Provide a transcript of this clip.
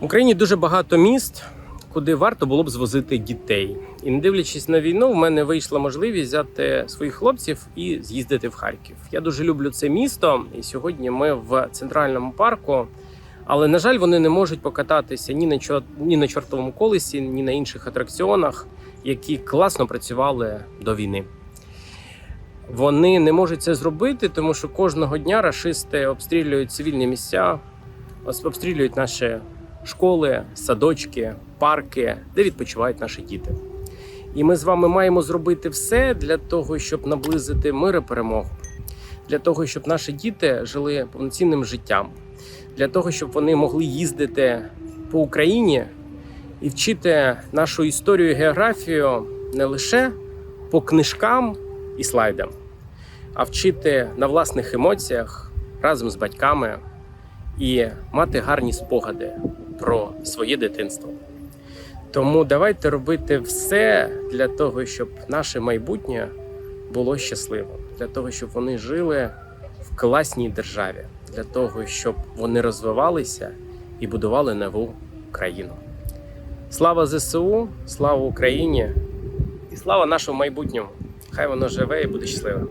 В Україні дуже багато міст, куди варто було б звозити дітей. І не дивлячись на війну, в мене вийшла можливість взяти своїх хлопців і з'їздити в Харків. Я дуже люблю це місто, і сьогодні ми в центральному парку. Але на жаль, вони не можуть покататися ні на чор... ні на чортовому колесі, ні на інших атракціонах, які класно працювали до війни. Вони не можуть це зробити, тому що кожного дня рашисти обстрілюють цивільні місця, обстрілюють наші школи, садочки, парки, де відпочивають наші діти. І ми з вами маємо зробити все для того, щоб наблизити мир і перемогу, для того, щоб наші діти жили повноцінним життям, для того, щоб вони могли їздити по Україні і вчити нашу історію і географію не лише по книжкам і слайдам, а вчити на власних емоціях разом з батьками і мати гарні спогади про своє дитинство. Тому давайте робити все для того, щоб наше майбутнє було щасливим, для того, щоб вони жили в класній державі, для того, щоб вони розвивалися і будували нову країну. Слава ЗСУ, слава Україні і слава нашому майбутньому! Хай воно живе і буде щасливе.